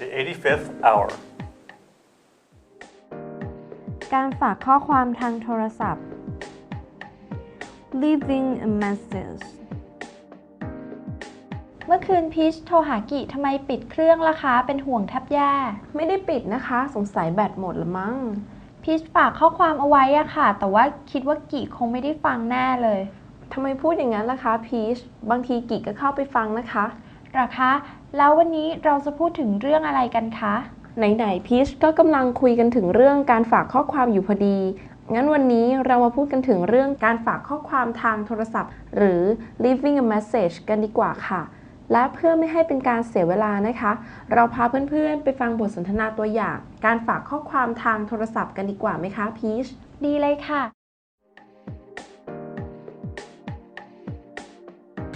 the 85th hour. การฝากข้อความทางโทรศัพท์ leaving a message เมื่อคืนพีชโทรหากิทำไมปิดเครื่องล่ะคะ เป็นห่วงแทบแย่ ไม่ได้ปิดนะคะ สงสัยแบตหมดละมั้ง พีชฝากข้อความเอาไว้อะค่ะ แต่ว่าคิดว่ากิคงไม่ได้ฟังแน่เลย ทำไมพูดอย่างนั้นล่ะคะพีช บางทีกิก็เข้าไปฟังนะคะ หรอคะ แล้ววันนี้เราจะพูดถึงเรื่องอะไรกันคะ ไหนๆพีชก็กำลังคุยกันถึงเรื่องการฝากข้อความอยู่พอดี งั้นวันนี้เรามาพูดกันถึงเรื่องการฝากข้อความทางโทรศัพท์ หรือ leaving a message กันดีกว่าค่ะ และเพื่อไม่ให้เป็นการเสียเวลานะคะ เราพาเพื่อนๆ ไปฟังบทสนทนาตัวอย่าง การฝากข้อความทางโทรศัพท์กันดีกว่าไหมคะพีชดีเลยค่ะ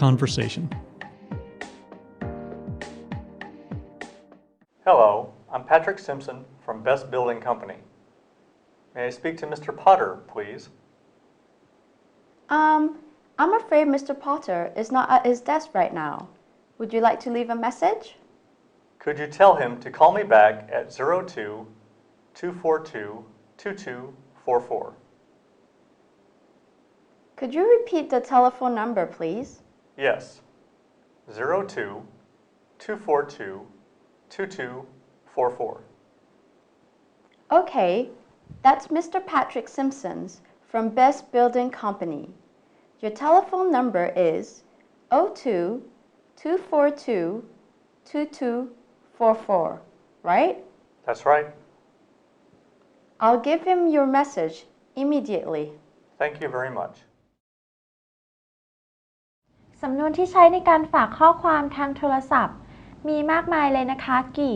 Conversation. Hello, I'm Patrick Simpson from Best Building Company. May I speak to Mr. Potter, please? Um, I'm afraid Mr. Potter is not at his desk right now. Would you like to leave a message? Could you tell him to call me back at 02 242 2244? Could you repeat the telephone number, please? Yes, 02 242 2244. Okay, that's Mr. Patrick Simpsons from Best Building Company. Your telephone number is 02 242 2244, right? That's right. I'll give him your message immediately. Thank you very much. สำนวนที่ใช้ในการฝากข้อความทางโทรศัพท์ มีมากมายเลยนะคะกิ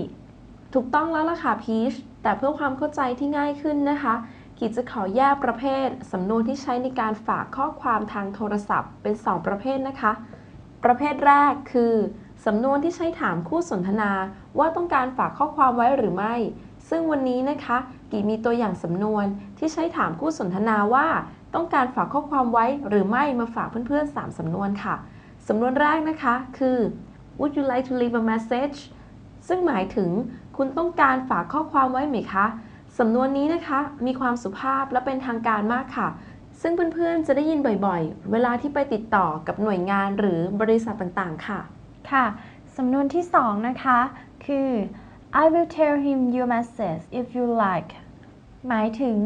ถูกต้องแล้วล่ะค่ะพีชแต่เพื่อความเข้าใจที่ง่ายขึ้นนะคะ กิจจะขอแยกประเภท สำนวนที่ใช้ในการฝากข้อความทางโทรศัพท์ เป็น 2 ประเภทนะคะ ประเภทแรกคือ สำนวนที่ใช้ถามคู่สนทนา ว่าต้องการฝากข้อความไว้หรือไม่ ซึ่งวันนี้นะคะ กีมีตัวอย่างสำนวนที่ใช้ถามคู่สนทนาว่า ต้องการฝากข้อความไว้หรือไม่มาฝากเพื่อนๆ3สำนวนค่ะสำนวนแรกนะคะ คือ Would you like to leave a message ซึ่งหมายถึงคุณต้องการฝากข้อความไว้ไหมคะสำนวนนี้นะคะ มีความสุภาพและเป็นทางการมากค่ะ ซึ่งเพื่อนๆ จะได้ยินบ่อยๆ เวลาที่ไปติดต่อกับหน่วยงานหรือบริษัทต่างๆ ค่ะ ค่ะสำนวนที่สองนะคะ คือ I will tell him your message if you like หมายถึง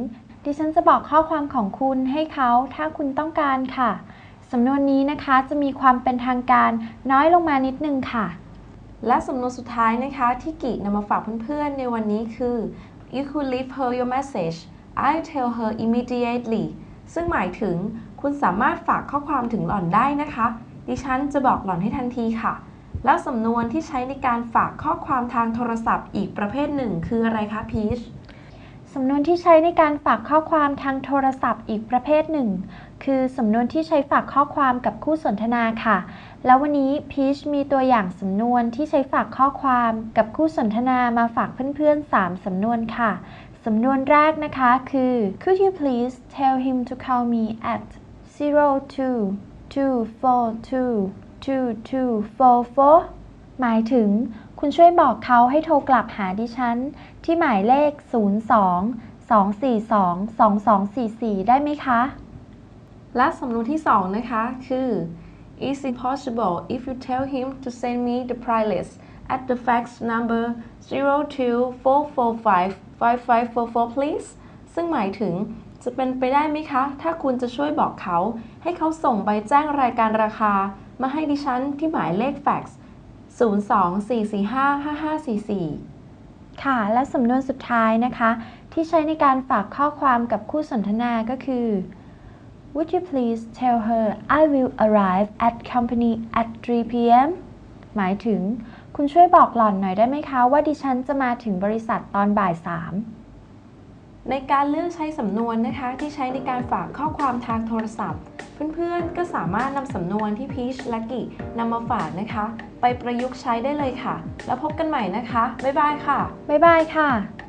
ดิฉันจะบอกข้อความของคุณให้เขาถ้าคุณต้องการค่ะ สำนวนนี้นะคะจะมีความเป็นทางการน้อยลงมานิดนึงค่ะ และสำนวนสุดท้ายนะคะที่กินำมาฝากเพื่อนๆ ในวันนี้คือ you could leave her your message I'll tell her immediately ซึ่งหมายถึงคุณสามารถฝากข้อความถึงหล่อนได้นะคะ ดิฉันจะบอกหล่อนให้ทันทีค่ะ แล้วสำนวนที่ใช้ในการฝากข้อความทางโทรศัพท์อีกประเภทหนึ่งคืออะไรคะพีชสำนวนที่ใช้ในการฝากข้อความทางโทรศัพท์อีกประเภทหนึ่ง คือสำนวนที่ใช้ฝากข้อความกับคู่สนทนาค่ะ แล้ววันนี้พีชมีตัวอย่างสำนวนที่ใช้ฝากข้อความกับคู่สนทนามาฝากเพื่อนๆ 3 สำนวนค่ะ สำนวนแรกนะคะคือ Could you please tell him to call me at 02-242-2244หมายถึง คุณช่วยบอกเขาให้โทรกลับหาดิฉัน ที่หมายเลข 02-242-2244 ได้ไหมคะ และสำนวนที่ 2 นะคะคือ Is it possible if you tell him to send me the price list at the fax number 024455544 please ซึ่งหมายถึงจะเป็นไปได้ไหมคะ ถ้าคุณจะช่วยบอกเขา ให้เขาส่งใบแจ้งรายการราคา มาให้ดิฉันที่หมายเลขแฟกซ์024455544 ค่ะ และสำนวนสุดท้ายนะคะ ที่ใช้ในการฝากข้อความกับคู่สนทนาก็คือ Would you please tell her I will arrive at company at 3 p.m. หมายถึง คุณช่วยบอกหล่อนหน่อยได้ไหมคะว่าดิฉันจะมาถึงบริษัทตอนบ่ายสามในการเลือกใช้สำนวนนะคะ ที่ใช้ในการฝากข้อความทางโทรศัพท์ เพื่อนๆ ก็สามารถนำสำนวนที่พีชและกินำมาฝากนะคะ ไปประยุกต์ใช้ได้เลยค่ะ แล้วพบกันใหม่นะคะ บ๊ายบายค่ะ บ๊ายบายค่ะ